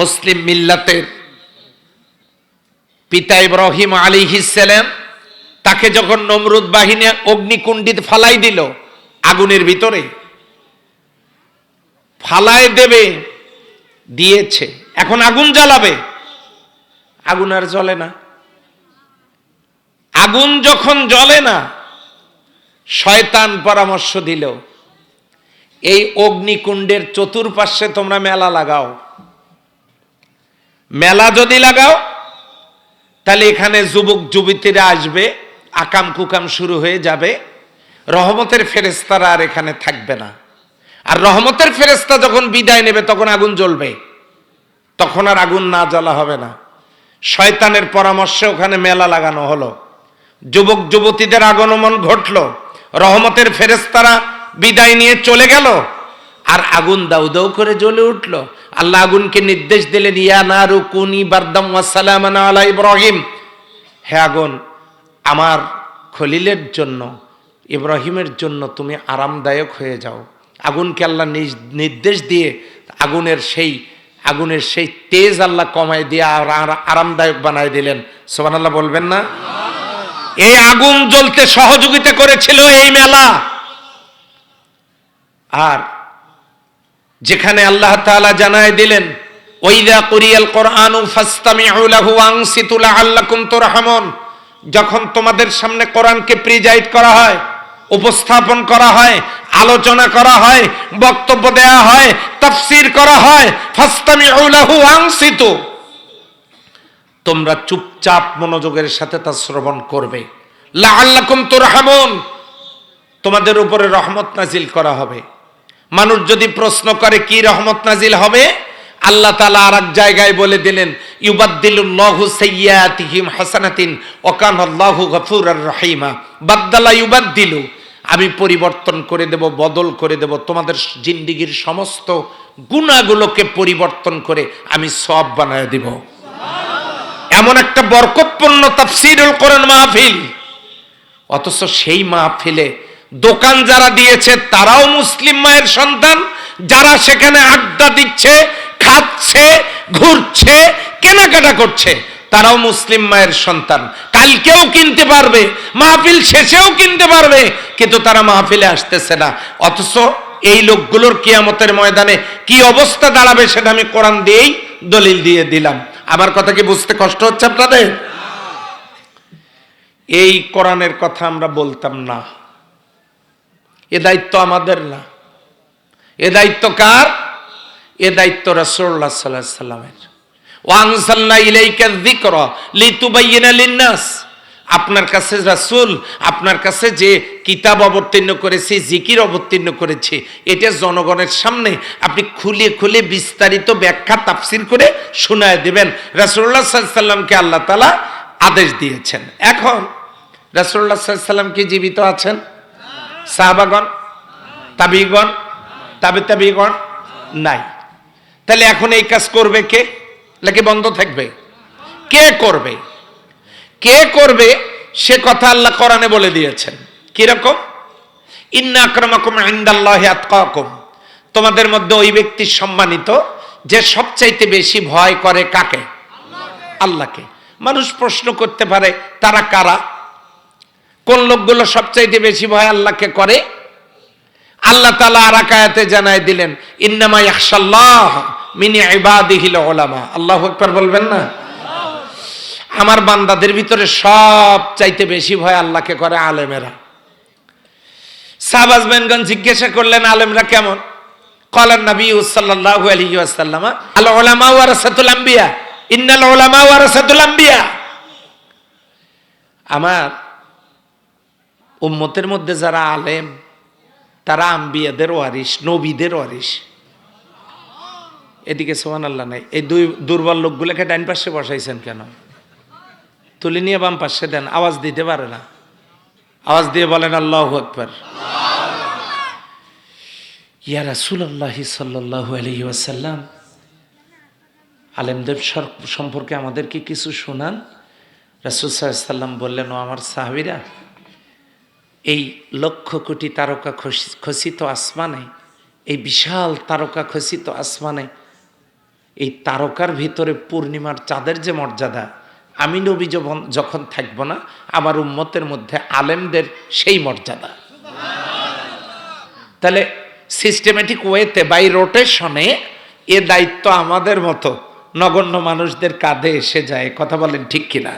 মুসলিম মিল্লাতের পিতা ইব্রাহিম আলী সালাম তাকে যখন নমরুদ বাহিনী অগ্নিকুণ্ডিত ফালাই দিল আগুনের ভিতরে ফালায় দেবে, দিয়েছে। এখন আগুন জ্বালাবে। আগুন আর জ্বলে না। আগুন যখন জ্বলে না, শয়তান পরামর্শ দিল, এই অগ্নিকুণ্ডের চতুর্পার্শ্বে তোমরা মেলা লাগাও। মেলা যদি লাগাও, তাহলে এখানে যুবক যুবতীরা আসবে, আকাম কুকাম শুরু হয়ে যাবে। রহমতের ফেরেস্তারা আর এখানে থাকবে না। আর রহমতের ফেরেস্তা যখন বিদায় নেবে, তখন আগুন জ্বলবে। তখন আর আগুন না জ্বলা হবে না। শয়তানের পরামর্শে ওখানে মেলা লাগানো হলো। যুবক যুবতীদের আগমন ঘটলো। রহমতের ফেরেস্তারা বিদায় নিয়ে চলে গেল। আর আগুন দাউ দাউ করে জ্বলে উঠল। আল্লাহ আগুনকে নির্দেশ দিলেন ইয়া না রুকুনি বারদাম ওয়াসালাম আলা ইব্রাহিম। হে আগুন আমার খলিলের জন্য ইব্রাহিমের জন্য তুমি আরামদায়ক হয়ে যাও। আগুনকে আল্লাহ নির্দেশ দিয়ে আগুনের সেই আগুনের সেই তেজ আল্লাহ কমায় দিয়ে আর আর- আরামদায়ক বানায় দিলেন। সোমান আল্লাহ বলবেন না? এই আগুন জ্বলতে সহযোগিতা করেছিল এই মেলা। আর যেখানে আল্লাহ তাআলা জানায় দিলেন ওইদা কুরিয়াল কোরআনু তুরহামুন। যখন তোমাদের সামনে কোরআনকে প্রিজাইড করা হয়, উপস্থাপন করা হয়, আলোচনা করা হয়, বক্তব্য দেয়া হয়, তাফসীর করা হয়, ফাস্তামিউ লাহু আনসিতু তোমরা চুপচাপ মনোযোগের সাথে তা শ্রবণ করবে। লাআল্লাকুম তুরহামুন, তোমাদের উপরে রহমত নাজিল করা হবে। মানুষ যদি প্রশ্ন করে, কি রহমত নাজিল হবে? আল্লাহ তালা আর এক জায়গায় বলে দিলেন হাসানাতিন ওকান গফুর রহিমা। বাদ্দালা ইউবাদ্দিলু, আমি পরিবর্তন করে দেব, বদল করে দেব। তোমাদের জিন্দিগির সমস্ত গুণাগুলোকে পরিবর্তন করে আমি সব বানায় দিব। এমন একটা বরকতপূর্ণ তাফসিরুল কোরআন মাহফিল। অথচ সেই মাহফিলে দোকান যারা দিয়েছে, তারাও মুসলিম মায়ের সন্তান, যারা সেখানে আড্ডা দিচ্ছে, খাচ্ছে, ঘুরছে, কেনাকাটা করছে, তারাও মুসলিম মায়ের সন্তান। কালকেও কিনতে পারবে, মাহফিল শেষেও কিনতে পারবে, কিন্তু তারা মাহফিলে আসতেছে না। অথচ এই লোকগুলোর কিয়ামতের ময়দানে কি অবস্থা দাঁড়াবে সেটা আমি কোরআন দিয়েই দলিল দিয়ে দিলাম। আমার কথা কি বুঝতে কষ্ট হচ্ছে আপনাদের? এই কোরআনের কথা আমরা বলতাম না। এ দায়িত্ব আমাদের না। এ দায়িত্ব কার? এ দায়িত্ব রাসূলুল্লাহ সাল্লাল্লাহু আলাইহি সাল্লামের। ওয়ানসালনা ইলাইকা যিকরা লিতুবাইয়িনা লিন-নাস। আপনার কাছে রাসূল, আপনার কাছে যে কিতাব অবতীর্ণ করেছে, জিকির অবতীর্ণ করেছে, এটা জনগণের সামনে আপনি খুলে খুলে বিস্তারিত ব্যাখ্যা, তাফসির করে শোনায় দেবেন। রাসূলুল্লাহ সাল্লাল্লাহু আলাইহি সাল্লামকে আল্লাহ তাআলা আদেশ দিয়েছেন। এখন রাসূলুল্লাহ সাল্লাল্লাহু আলাইহি সাল্লাম কি জীবিত আছেন? সাহাবাগণ, তাবিগণ, তাবে তাবিগণ নাই। তাহলে এখন এই কাজ করবে কে? নাকি বন্ধ থাকবে? কে করবে? কে করবে? সে কথা আল্লাহ কোরআনে বলে দিয়েছেন। কীরকম? ইন্না আক্রমাকুম ইন্দাল্লাহি আতকাকুম। তোমাদের মধ্যে ওই ব্যক্তি সম্মানিত যে সবচাইতে বেশি ভয় করে কাকে? আল্লাহকে। মানুষ প্রশ্ন করতে পারে, তারা কারা? কোন লোকগুলো সবচাইতে বেশি ভয় আল্লাহকে করে? আল্লাহ তালা আরাকায়াতে জানায় দিলেন, ইন্নামা ইয়াখশাল্লাহ মিনি ইবাদিহিল ওলামা আল্লাহু আকবার বলবেন না? আমার বান্দাদের ভিতরে সব চাইতে বেশি ভয় আল্লাহকে করে আলেমেরা। সাহবাজ বেনগঞ্জ জিজ্ঞাসা করলেন, আলেমরা কেমন? কলান নবী সাল্লাল্লাহু আলাইহি ওয়াসাল্লাম আল উলামা ওয়ারাসাতুল আম্বিয়া। ইন্নাল উলামা ওয়ারাসাতুল আম্বিয়া। আমার উম্মতের মধ্যে যারা আলেম, তারা আম্বিয়াদের ওয়ারিস নবীদের ওয়ারিস এদিকে সোহান আল্লাহ নাই। এই দুই দুর্বল লোকগুলোকে ডাইন পাশে বসাইছেন কেন? তুলে নিয়ে বাম পাশে দেন, আওয়াজ দিতে পারে না। আওয়াজ দিয়ে বলেন, আল্লাহ আকবর। ইয়া রাসূলুল্লাহ সাল্লাল্লাহু আলাইহি ওয়াসাল্লাম, আলেমদের সর- সম্পর্কে আমাদেরকে কিছু শোনান। রাসূল সাল্লাম বললেন, ও আমার সাহাবীরা এই লক্ষ কোটি তারকা খসি- খচিত আসমানে, এই বিশাল তারকা খসিত আসমানে, এই তারকার ভিতরে পূর্ণিমার চাঁদের যে মর্যাদা, আমি নবী যখন যখন থাকব না, আমার উম্মতের মধ্যে আলেমদের সেই মর্যাদা। তাহলে সিস্টেমেটিক ওয়েতে বাই রোটেশনে এ দায়িত্ব আমাদের মতো নগণ্য মানুষদের কাঁধে এসে যায়, কথা বলেন ঠিক কিনা?